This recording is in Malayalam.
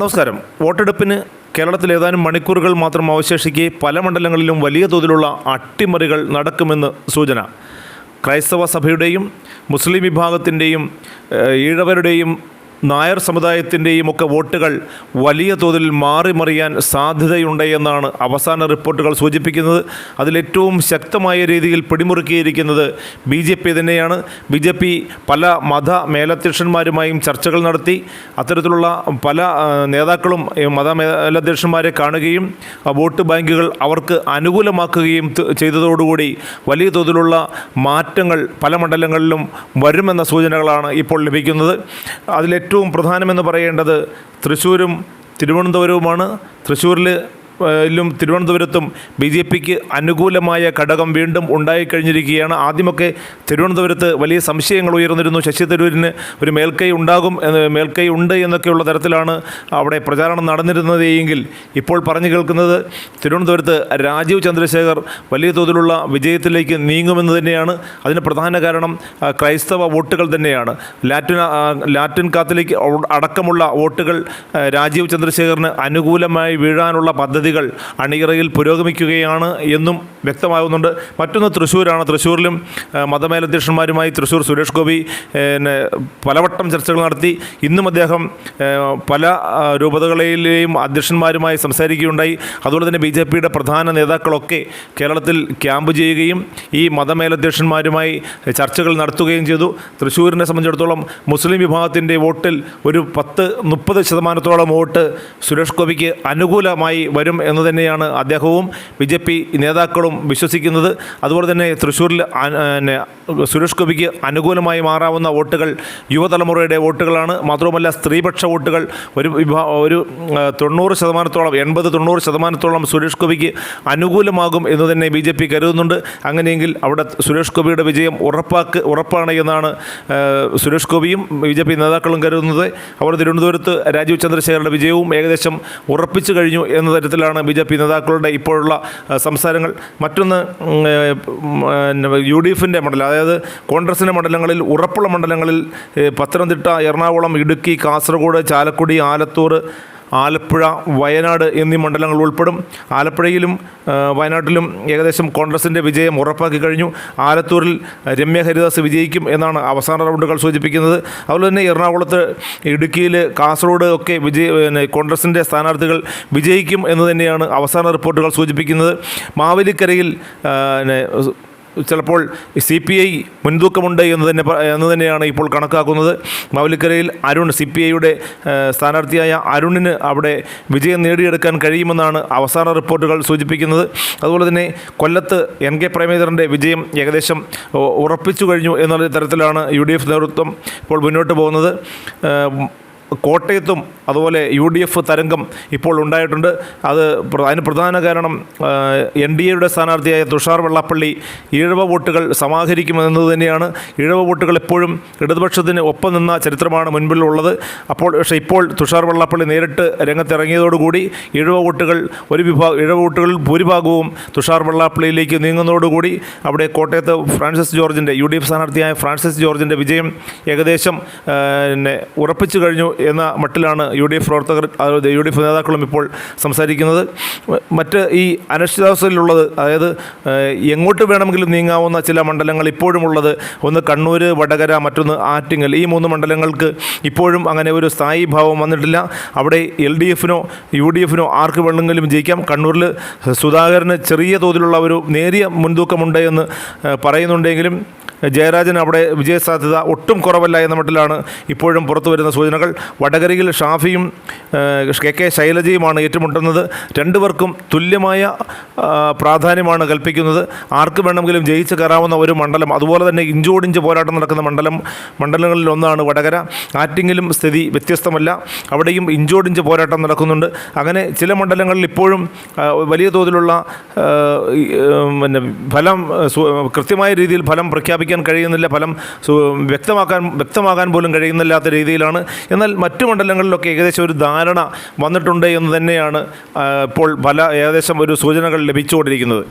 നമസ്കാരം. വോട്ടെടുപ്പിന് കേരളത്തിൽ ഏതാനും മണിക്കൂറുകൾ മാത്രം അവശേഷിക്കെ പല മണ്ഡലങ്ങളിലും വലിയ തോതിലുള്ള അട്ടിമറികൾ നടക്കുമെന്ന് സൂചന. ക്രൈസ്തവ സഭയുടെയും മുസ്ലിം വിഭാഗത്തിന്റെയും ഈഴവരുടെയും നായർ സമുദായത്തിന്റെയും ഒക്കെ വോട്ടുകൾ വലിയ തോതിൽ മാറി സാധ്യതയുണ്ടെന്നാണ് അവസാന റിപ്പോർട്ടുകൾ സൂചിപ്പിക്കുന്നത്. അതിലേറ്റവും ശക്തമായ രീതിയിൽ പിടിമുറുക്കിയിരിക്കുന്നത് ബി ജെ പി തന്നെയാണ്. ബി ജെ പി പല മത മേലധ്യക്ഷന്മാരുമായും ചർച്ചകൾ നടത്തി. അത്തരത്തിലുള്ള പല നേതാക്കളും മത മേലധ്യക്ഷന്മാരെ കാണുകയും വോട്ട് ബാങ്കുകൾ അവർക്ക് അനുകൂലമാക്കുകയും ചെയ്തതോടുകൂടി വലിയ തോതിലുള്ള മാറ്റങ്ങൾ പല മണ്ഡലങ്ങളിലും വരുമെന്ന സൂചനകളാണ് ഇപ്പോൾ ലഭിക്കുന്നത്. അതിലേറ്റവും പ്രധാനമെന്ന് പറയേണ്ടത് തൃശ്ശൂരും തിരുവനന്തപുരവുമാണ്. തൃശ്ശൂരിൽ ലും തിരുവനന്തപുരത്തും ബി ജെ പിക്ക് അനുകൂലമായ ഘടകം വീണ്ടും ഉണ്ടായിക്കഴിഞ്ഞിരിക്കുകയാണ്. ആദ്യമൊക്കെ തിരുവനന്തപുരത്ത് വലിയ സംശയങ്ങൾ ഉയർന്നിരുന്നു. ശശി തരൂരിന് ഒരു മേൽക്കൈ ഉണ്ടാകും മേൽക്കൈ ഉണ്ട് എന്നൊക്കെയുള്ള തരത്തിലാണ് അവിടെ പ്രചാരണം നടന്നിരുന്നത് എങ്കിൽ ഇപ്പോൾ പറഞ്ഞു കേൾക്കുന്നത് തിരുവനന്തപുരത്ത് രാജീവ് ചന്ദ്രശേഖർ വലിയ തോതിലുള്ള വിജയത്തിലേക്ക് നീങ്ങുമെന്ന് തന്നെയാണ്. അതിന് പ്രധാന കാരണം ക്രൈസ്തവ വോട്ടുകൾ തന്നെയാണ്. ലാറ്റിൻ ലാറ്റിൻ കാത്തലിക് അടക്കമുള്ള വോട്ടുകൾ രാജീവ് ചന്ദ്രശേഖറിന് അനുകൂലമായി വീഴാനുള്ള പദ്ധതികൾ അണിയറയിൽ പുരോഗമിക്കുകയാണ് എന്നും വ്യക്തമാകുന്നുണ്ട്. മറ്റൊന്ന് തൃശ്ശൂരാണ്. തൃശ്ശൂരിലും മതമേലധ്യക്ഷന്മാരുമായി തൃശ്ശൂർ സുരേഷ് ഗോപി പിന്നെ പലവട്ടം ചർച്ചകൾ നടത്തി. ഇന്നും അദ്ദേഹം പല രൂപതകളിലെയും അധ്യക്ഷന്മാരുമായി സംസാരിക്കുകയുണ്ടായി. അതുപോലെ തന്നെ ബി ജെ പിയുടെ പ്രധാന നേതാക്കളൊക്കെ കേരളത്തിൽ ക്യാമ്പ് ചെയ്യുകയും ഈ മതമേലധ്യക്ഷന്മാരുമായി ചർച്ചകൾ നടത്തുകയും ചെയ്തു. തൃശ്ശൂരിനെ സംബന്ധിച്ചിടത്തോളം മുസ്ലിം വിഭാഗത്തിന്റെ വോട്ടിൽ ഒരു പത്ത് മുപ്പത് ശതമാനത്തോളം വോട്ട് സുരേഷ് ഗോപിക്ക് അനുകൂലമായി വരും എന്ന് തന്നെയാണ് അദ്ദേഹവും ബി ജെ പി നേതാക്കളും വിശ്വസിക്കുന്നത്. അതുപോലെ തന്നെ തൃശ്ശൂരിൽ സുരേഷ് ഗോപിക്ക് അനുകൂലമായി മാറാവുന്ന വോട്ടുകൾ യുവതലമുറയുടെ വോട്ടുകളാണ്. മാത്രവുമല്ല സ്ത്രീപക്ഷ വോട്ടുകൾ ഒരു ഒരു തൊണ്ണൂറ് ശതമാനത്തോളം എൺപത് തൊണ്ണൂറ് ശതമാനത്തോളം സുരേഷ് ഗോപിക്ക് അനുകൂലമാകും എന്ന് തന്നെ ബി ജെ പി കരുതുന്നുണ്ട്. അങ്ങനെയെങ്കിൽ അവിടെ സുരേഷ് ഗോപിയുടെ വിജയം ഉറപ്പാക്ക് ഉറപ്പാണ് എന്നാണ് സുരേഷ് ഗോപിയും ബി ജെ പി നേതാക്കളും കരുതുന്നത്. അവർ തിരുവനന്തപുരത്ത് രാജീവ് ചന്ദ്രശേഖരുടെ വിജയവും ഏകദേശം ഉറപ്പിച്ചു കഴിഞ്ഞു എന്ന തരത്തിലാണ് ബി ജെ പി നേതാക്കളുടെ ഇപ്പോഴുള്ള സംസാരങ്ങൾ. മറ്റൊന്ന് യു ഡി എഫിന്റെ മണ്ഡലം. അതായത് കോൺഗ്രസിന്റെ മണ്ഡലങ്ങളിൽ ഉറപ്പുള്ള മണ്ഡലങ്ങളിൽ പത്തനംതിട്ട എറണാകുളം ഇടുക്കി കാസർഗോഡ് ചാലക്കുടി ആലത്തൂർ ആലപ്പുഴ വയനാട് എന്നീ മണ്ഡലങ്ങൾ ഉൾപ്പെടും. ആലപ്പുഴയിലും വയനാട്ടിലും ഏകദേശം കോൺഗ്രസിന്റെ വിജയം ഉറപ്പാക്കി കഴിഞ്ഞു. ആലത്തൂരിൽ രമ്യ ഹരിദാസ് വിജയിക്കും എന്നാണ് അവസാന റൗണ്ടുകൾ സൂചിപ്പിക്കുന്നത്. അതുപോലെ തന്നെ എറണാകുളത്ത് ഇടുക്കിയിൽ കാസർഗോഡ് ഒക്കെ വിജയ കോൺഗ്രസിന്റെ സ്ഥാനാർത്ഥികൾ വിജയിക്കും എന്ന് തന്നെയാണ് അവസാന റിപ്പോർട്ടുകൾ സൂചിപ്പിക്കുന്നത്. മാവേലിക്കരയിൽ ചിലപ്പോൾ സി പി ഐ മുൻതൂക്കമുണ്ട് എന്ന് തന്നെ എന്ന് തന്നെയാണ് ഇപ്പോൾ കണക്കാക്കുന്നത്. മാവലിക്കരയിൽ അരുൺ സി പി ഐയുടെ സ്ഥാനാർത്ഥിയായ അരുണിന് അവിടെ വിജയം നേടിയെടുക്കാൻ കഴിയുമെന്നാണ് അവസാന റിപ്പോർട്ടുകൾ സൂചിപ്പിക്കുന്നത്. അതുപോലെ തന്നെ കൊല്ലത്ത് എൻ കെ പ്രേമേന്ദ്രന്റെ വിജയം ഏകദേശം ഉറപ്പിച്ചു കഴിഞ്ഞു എന്നുള്ള തരത്തിലാണ് യു ഡി എഫ് നേതൃത്വം ഇപ്പോൾ മുന്നോട്ട് പോകുന്നത്. കോട്ടയത്തും അതുപോലെ യു ഡി എഫ് തരംഗം ഇപ്പോൾ ഉണ്ടായിട്ടുണ്ട്. അത് അതിന് പ്രധാന കാരണം എൻ ഡി എയുടെ സ്ഥാനാർത്ഥിയായ തുഷാർ വെള്ളാപ്പള്ളി ഈഴവ വോട്ടുകൾ സമാഹരിക്കുമെന്നത് തന്നെയാണ്. ഈഴവ വോട്ടുകൾ എപ്പോഴും ഇടതുപക്ഷത്തിന് ഒപ്പം നിന്ന ചരിത്രമാണ് മുൻപിലുള്ളത്. അപ്പോൾ പക്ഷേ ഇപ്പോൾ തുഷാർ വെള്ളാപ്പള്ളി നേരിട്ട് രംഗത്തിറങ്ങിയതോടുകൂടി ഈഴവ വോട്ടുകൾ ഒരു വിഭാഗം ഈഴവ വോട്ടുകളിൽ ഭൂരിഭാഗവും തുഷാർ വെള്ളാപ്പള്ളിയിലേക്ക് നീങ്ങുന്നതോടുകൂടി അവിടെ കോട്ടയത്ത് ഫ്രാൻസിസ് ജോർജിന്റെ യു ഡി എഫ് സ്ഥാനാർത്ഥിയായ ഫ്രാൻസിസ് ജോർജിന്റെ വിജയം ഏകദേശം പിന്നെ ഉറപ്പിച്ചു കഴിഞ്ഞു. എന്ന മട്ടിലാണ് യു ഡി എഫ് പ്രവർത്തകർ യു ഡി എഫ് നേതാക്കളും ഇപ്പോൾ സംസാരിക്കുന്നത്. മറ്റ് ഈ അനിശ്ചിതാവസ്ഥയിലുള്ളത് അതായത് എങ്ങോട്ട് വേണമെങ്കിലും നീങ്ങാവുന്ന ചില മണ്ഡലങ്ങൾ ഇപ്പോഴും ഉള്ളത് ഒന്ന് കണ്ണൂർ വടകര മറ്റൊന്ന് ആറ്റിങ്ങൽ ഈ മൂന്ന് മണ്ഡലങ്ങൾക്ക് ഇപ്പോഴും അങ്ങനെ ഒരു സ്ഥായി ഭാവം വന്നിട്ടില്ല. അവിടെ എൽ ഡി എഫിനോ യു ഡി എഫിനോ ആർക്ക് വേണമെങ്കിലും ജയിക്കാം. കണ്ണൂരിൽ സുധാകരന് ചെറിയ തോതിലുള്ള ഒരു നേരിയ മുൻതൂക്കമുണ്ട് എന്ന് പറയുന്നുണ്ടെങ്കിലും ജയരാജൻ അവിടെ വിജയസാധ്യത ഒട്ടും കുറവല്ല എന്ന മട്ടിലാണ് ഇപ്പോഴും പുറത്തു വരുന്ന സൂചനകൾ. വടകരയിൽ ഷാഫിയും കെ കെ ശൈലജയുമാണ് ഏറ്റുമുട്ടുന്നത്. രണ്ടുപേർക്കും തുല്യമായ പ്രാധാന്യമാണ് കൽപ്പിക്കുന്നത്. ആർക്ക് വേണമെങ്കിലും ജയിച്ച് കയറാവുന്ന ഒരു മണ്ഡലം അതുപോലെ തന്നെ ഇഞ്ചോടിഞ്ച് പോരാട്ടം നടക്കുന്ന മണ്ഡലം മണ്ഡലങ്ങളിൽ ഒന്നാണ് വടകര. ആറ്റിങ്ങിലും സ്ഥിതി വ്യത്യസ്തമല്ല. അവിടെയും ഇഞ്ചോടിഞ്ച് പോരാട്ടം നടക്കുന്നുണ്ട്. അങ്ങനെ ചില മണ്ഡലങ്ങളിൽ ഇപ്പോഴും വലിയ തോതിലുള്ള പിന്നെ ഫലം കൃത്യമായ രീതിയിൽ ഫലം പ്രഖ്യാപിക്കാൻ കഴിയുന്നില്ല. ഫലം വ്യക്തമാക്കാൻ വ്യക്തമാകാൻ പോലും കഴിയുന്നില്ലാത്ത രീതിയിലാണ്. എന്നാൽ മറ്റു മണ്ഡലങ്ങളിലൊക്കെ ഏകദേശം ഒരു ധാരണ വന്നിട്ടുണ്ട് എന്ന് തന്നെയാണ് ഇപ്പോൾ പല ഏകദേശം ഒരു സൂചനകൾ ലഭിച്ചുകൊണ്ടിരിക്കുന്നത്.